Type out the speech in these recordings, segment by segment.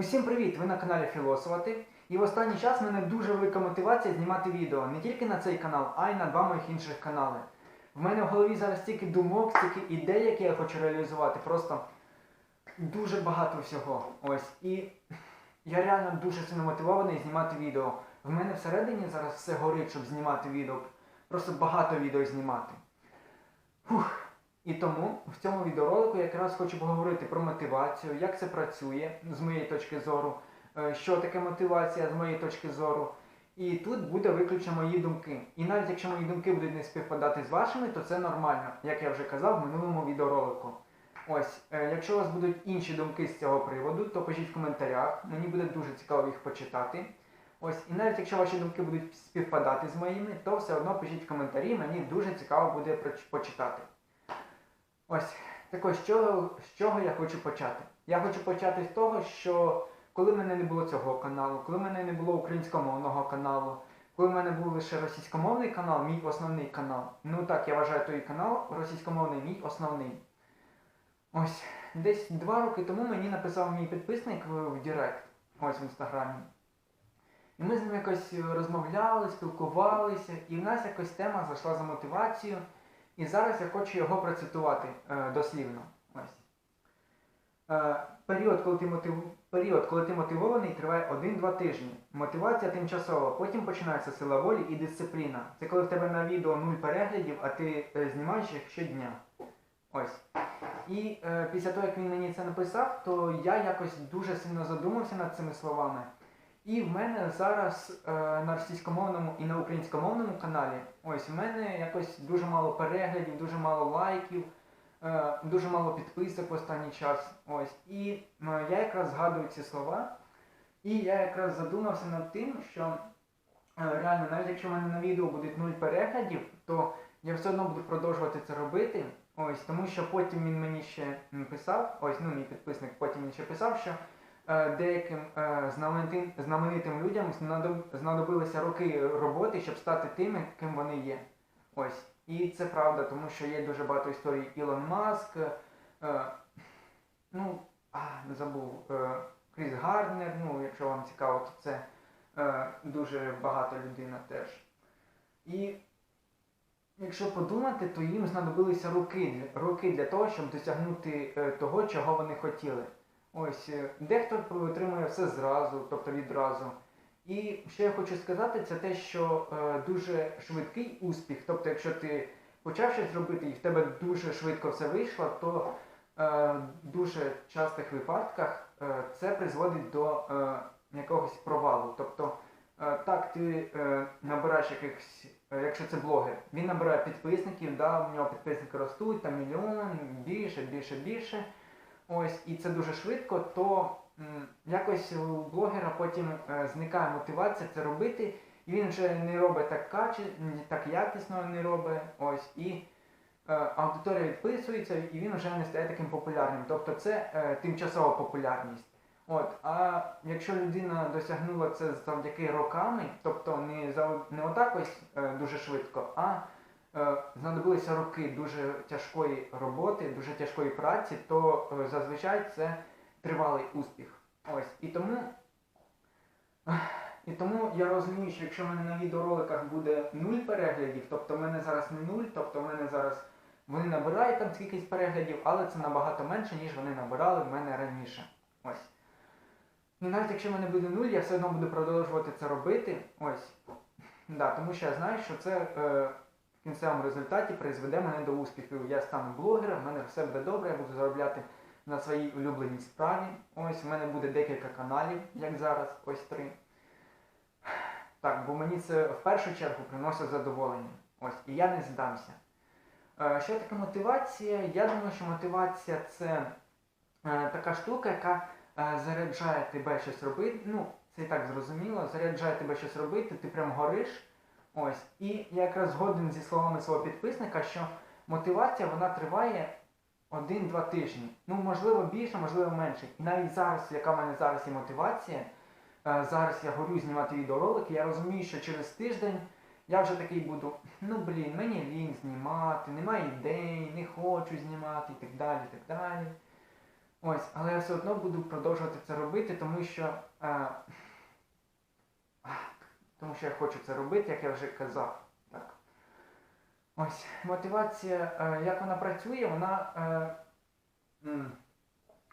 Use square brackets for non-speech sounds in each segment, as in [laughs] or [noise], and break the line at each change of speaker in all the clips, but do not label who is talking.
Усім привіт! Ви на каналі Філософати. І в останній час в мене дуже велика мотивація знімати відео не тільки на цей канал, а й на два моїх інших канали. В мене в голові зараз стільки думок, стільки ідей, які я хочу реалізувати. Просто дуже багато всього. Ось. І я реально дуже сильно мотивований знімати відео. В мене всередині зараз все горить, щоб знімати відео. Просто багато відео знімати. Фух. І тому в цьому відеоролику я якраз хочу поговорити про мотивацію, як це працює з моєї точки зору, е, що таке мотивація з моєї точки зору. І тут буде виключно мої думки. І навіть якщо мої думки будуть не співпадати з вашими, то це нормально, як я вже казав в минулому відеоролику. Ось, е, якщо у вас будуть інші думки з цього приводу, то пишіть в коментарях. Мені буде дуже цікаво їх почитати. Ось, і навіть якщо ваші думки будуть співпадати з моїми, то все одно пишіть в коментарі, мені дуже цікаво буде почитати. Ось, так з чого, з чого я хочу почати? Я хочу почати з того, що коли в мене не було цього каналу, коли в мене не було українськомовного каналу, коли в мене був лише російськомовний канал, мій основний канал. Ну так, я вважаю той канал російськомовний, мій основний. Ось, десь два роки тому мені написав мій підписник в, в Директ, ось в інстаграмі. І ми з ним якось розмовляли, спілкувалися, і в нас якось тема зайшла за мотивацію. І зараз я хочу його процитувати е, дослівно. Ось. Е, період, коли ти мотив... період, коли ти мотивований, триває 1-2 тижні. Мотивація тимчасова, потім починається сила волі і дисципліна. Це коли в тебе на відео 0 переглядів, а ти е, знімаєш їх щодня. Ось. І е, після того, як він мені це написав, то я якось дуже сильно задумався над цими словами. І в мене зараз е, на російськомовному і на українськомовному каналі, ось в мене якось дуже мало переглядів, дуже мало лайків, е, дуже мало підписок в останній час. Ось. І е, я якраз згадую ці слова. І я якраз задумався над тим, що е, реально, навіть якщо в мене на відео буде 0 переглядів, то я все одно буду продовжувати це робити. Ось, тому що потім він мені ще писав, ось ну мій підписник потім він ще писав, що деяким е, знаменитим, людям знадобилися роки роботи, щоб стати тими, ким вони є. Ось. І це правда, тому що є дуже багато історій Ілон Маск, е, ну, а, не забув, е, Кріс Гарднер, ну, якщо вам цікаво, то це е, дуже багата людина теж. І Якщо подумати, то їм знадобилися роки, роки для того, щоб досягнути е, того, чого вони хотіли. Ось е, дехто отримує все зразу, тобто відразу. І що я хочу сказати, це те, що е, дуже швидкий успіх. Тобто, якщо ти почав щось робити і в тебе дуже швидко все вийшло, то е, в дуже частих випадках е, це призводить до е, якогось провалу. Тобто, е, так, ти е, набираєш якихось Е, якщо це блогер, він набирає підписників, да, у нього підписники ростуть, там мільйон, більше, більше, більше. Ось, і це дуже швидко, то якось у блогера потім е, зникає мотивація це робити, і він вже не робить так каче, так якісно не робить. Ось, і е, аудиторія відписується, і він вже не стає таким популярним. Тобто це е, тимчасова популярність. От, а якщо людина досягнула це завдяки роками, тобто не за не отак ось дуже швидко, а знадобилися роки дуже тяжкої роботи, дуже тяжкої праці, то е, зазвичай це тривалий успіх. Ось. І тому, і тому я розумію, що якщо в мене на відеороликах буде нуль переглядів, тобто в мене зараз не нуль, тобто в мене зараз вони набирають там скількись переглядів, але це набагато менше, ніж вони набирали в мене раніше. Ось. І навіть якщо в мене буде нуль, я все одно буду продовжувати це робити. Ось. Да, тому що я знаю, що це е, в кінцевому результаті призведе мене до успіху. Я стану блогером, в мене все буде добре, я буду заробляти на своїй улюбленій справі. Ось, в мене буде декілька каналів, як зараз, ось три. Так, бо мені це в першу чергу приносить задоволення. Ось, і я не здамся. Е, що таке мотивація? Я думаю, що мотивація це е, така штука, яка е, заряджає тебе щось робити. Ну, це і так зрозуміло, заряджає тебе щось робити, ти прям гориш. Ось. І я якраз згоден зі словами свого підписника, що мотивація вона триває один-два тижні. Ну, можливо, більше, можливо, менше. І навіть зараз, яка в мене зараз є мотивація, е, зараз я горю знімати відеоролики, я розумію, що через тиждень я вже такий буду, ну блін, мені лінь знімати, немає ідей, не хочу знімати і так далі, і так далі. Ось, але я все одно буду продовжувати це робити, тому що. Е, що я хочу це робити, як я вже казав. Так. Ось, мотивація, е, як вона працює, вона, е,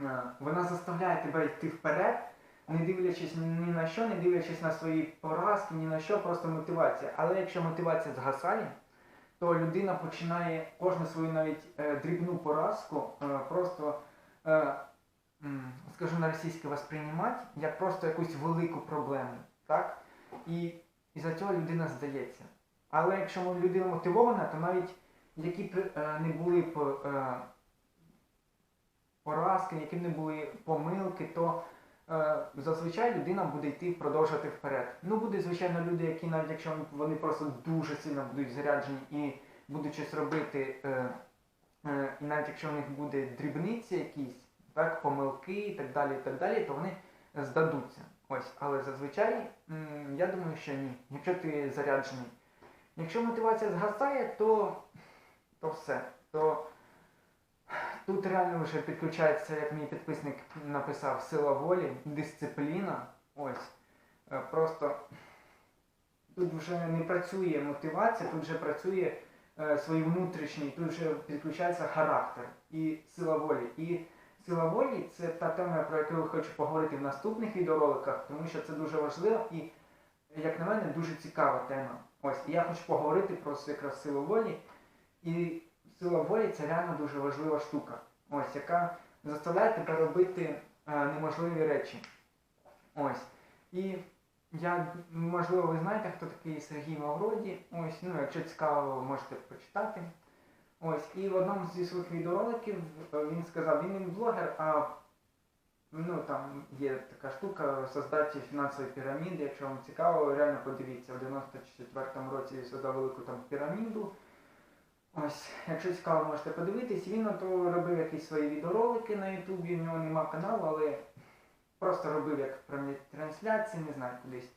е, вона заставляє тебе йти вперед, не дивлячись ні на що, не дивлячись на свої поразки, ні на що, просто мотивація. Але якщо мотивація згасає, то людина починає кожну свою навіть дрібну поразку просто, скажу на російське, восприймати як просто якусь велику проблему. Так? І із-за цього людина здається. Але якщо людина мотивована, то навіть які б е, не були б е, поразки, які б не були помилки, то е, зазвичай людина буде йти продовжувати вперед. Ну, буде, звичайно, люди, які навіть якщо вони просто дуже сильно будуть заряджені і будуть щось робити, і навіть якщо в них буде дрібниці якісь, так, помилки і так далі, і так далі, то вони здадуться. Ось, але зазвичай я думаю, що ні. Якщо ти заряджений. Якщо мотивація згасає, то, то все. То тут реально вже підключається, як мій підписник написав, сила волі, дисципліна. Ось. Е, Просто тут вже не працює мотивація, тут вже працює е, свій внутрішній, тут вже підключається характер і сила волі. І сила волі це та тема, про яку я хочу поговорити в наступних відеороликах, тому що це дуже важливо і, як на мене, дуже цікава тема. Ось, і я хочу поговорити про якраз силу волі. І сила волі це реально дуже важлива штука, ось, яка заставляє тебе робити е, неможливі речі. Ось. І я, можливо, ви знаєте, хто такий Сергій Мавроді. Ось, ну, якщо цікаво, можете почитати. Ось, і в одному зі своїх відеороликів е, він сказав, він не блогер, а ну там є така штука создати фінансової піраміди. Якщо вам цікаво, реально подивіться, в 94-му році создав велику там піраміду. Ось, якщо цікаво, можете подивитись. Він то робив якісь свої відеоролики на Ютубі, в нього нема каналу, але просто робив як прямі трансляції, не знаю кудись.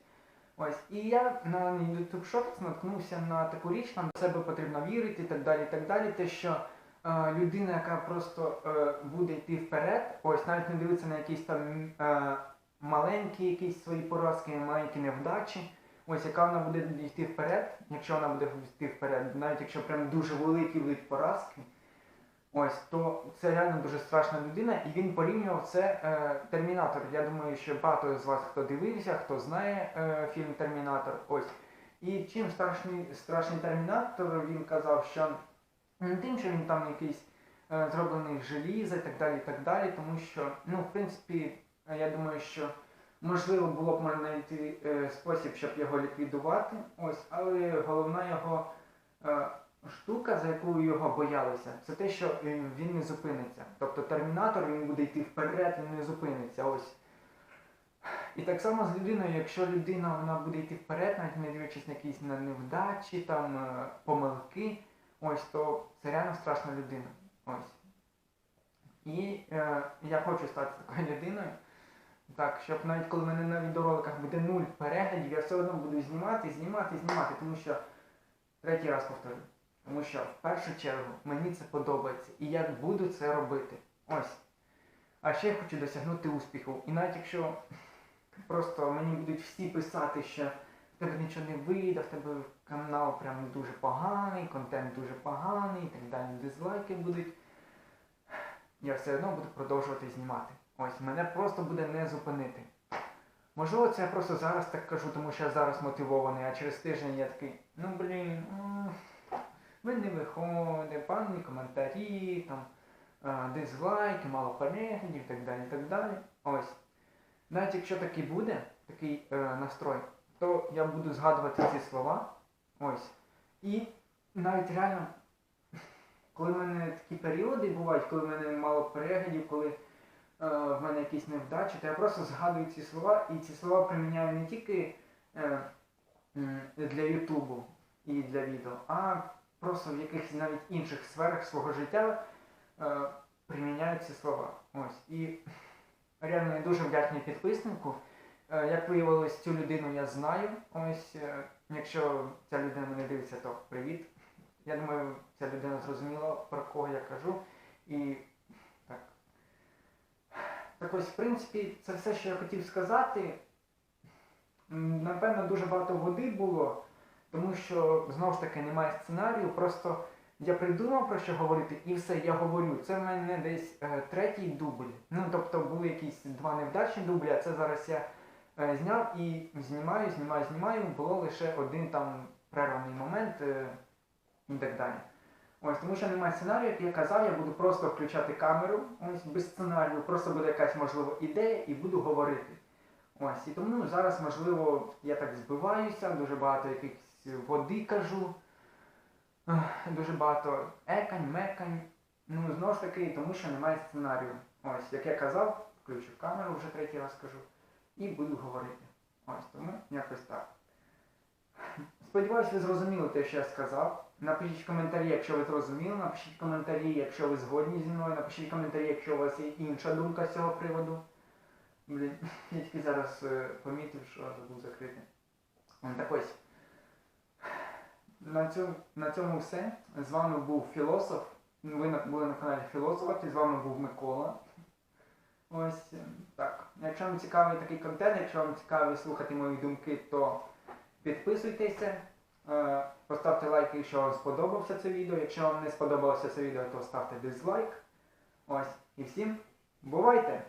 Ось, і я на YouTube Shorts наткнувся на таку річ, нам в себе потрібно вірити і так далі, і так далі. Те, що е, людина, яка просто е, буде йти вперед, ось навіть не дивиться на якісь там е, маленькі якісь свої поразки, маленькі невдачі, ось яка вона буде йти вперед, якщо вона буде йти вперед, навіть якщо прям дуже великі будуть поразки. Ось, то це реально дуже страшна людина, і він порівнював це е, Термінатор. Я думаю, що багато з вас хто дивився, хто знає е, фільм Термінатор. Ось. І чим страшний страшний термінатор, він казав, що не тим, що він там якийсь е, зроблений желіза і так далі, і так далі, тому що, ну, в принципі, я думаю, що можливо було б можна знайти е, спосіб, щоб його ліквідувати. Ось, але головна його. Е, штука, за яку його боялися, це те, що він, він не зупиниться. Тобто термінатор він буде йти вперед, він не зупиниться. Ось. І так само з людиною, якщо людина вона буде йти вперед, навіть не дивлячись на якісь невдачі, там, е, помилки, ось, то це реально страшна людина. Ось. І е, я хочу стати такою людиною. Так, щоб навіть коли в мене на відеороликах буде нуль переглядів, я все одно буду знімати, знімати, знімати, тому що третій раз повторю. Тому що в першу чергу мені це подобається і я буду це робити. Ось. А ще я хочу досягнути успіху. І навіть якщо просто мені будуть всі писати, що в тебе нічого не вийде, в тебе канал прям дуже поганий, контент дуже поганий і так далі, дизлайки будуть. Я все одно буду продовжувати знімати. Ось, мене просто буде не зупинити. Можливо, це я просто зараз так кажу, тому що я зараз мотивований, а через тиждень я такий, ну блін. М, ви не виходить, певні коментарі, там, дизлайки, мало переглядів і так далі. так далі. Ось. Навіть якщо такий буде, такий е, настрой, то я буду згадувати ці слова. Ось. І навіть реально, коли в мене такі періоди бувають, коли в мене мало переглядів, коли е, в мене якісь невдачі, то я просто згадую ці слова і ці слова приміняю не тільки е, для Ютубу і для відео, а просто в якихось навіть інших сферах свого життя е, приміняють ці слова. Ось. І реально я дуже вдячний підписнику. Е, як виявилось, цю людину я знаю. Ось, е, якщо ця людина мене дивиться, то привіт. Я думаю, ця людина зрозуміла, про кого я кажу. І так. Так ось, в принципі, це все, що я хотів сказати. Напевно, дуже багато води було, тому що знову ж таки немає сценарію. Просто я придумав про що говорити, і все, я говорю. Це в мене десь е, третій дубль. Ну, тобто були якісь два невдачні дублі, а це зараз я е, зняв і знімаю, знімаю, знімаю. Було лише один там прерваний момент е, і так далі. Ось, тому що немає сценарію, як я казав, я буду просто включати камеру, ось без сценарію, просто буде якась можливо ідея і буду говорити. Ось, і тому зараз, можливо, я так збиваюся, дуже багато якихось води кажу, дуже багато екань, мекань. Ну, знову ж таки, тому що немає сценарію. Ось, як я казав, включу камеру, вже третій раз кажу, і буду говорити. Ось, тому якось так. Сподіваюсь, ви зрозуміли те, що я сказав. Напишіть коментарі, якщо ви зрозуміли, напишіть коментарі, якщо ви згодні зі мною, напишіть коментарі, якщо у вас є інша думка з цього приводу. Блін, [laughs] я тільки зараз е, помітив, що забув закрити. Так ось. На цьому, на цьому все. З вами був філософ. Ви були на каналі Філософ, і з вами був Микола. Ось е, так. Якщо вам цікавий такий контент, якщо вам цікаві слухати мої думки, то підписуйтеся. Е, Поставте лайк, якщо вам сподобався це відео. Якщо вам не сподобалося це відео, то ставте дизлайк. Ось. І всім бувайте!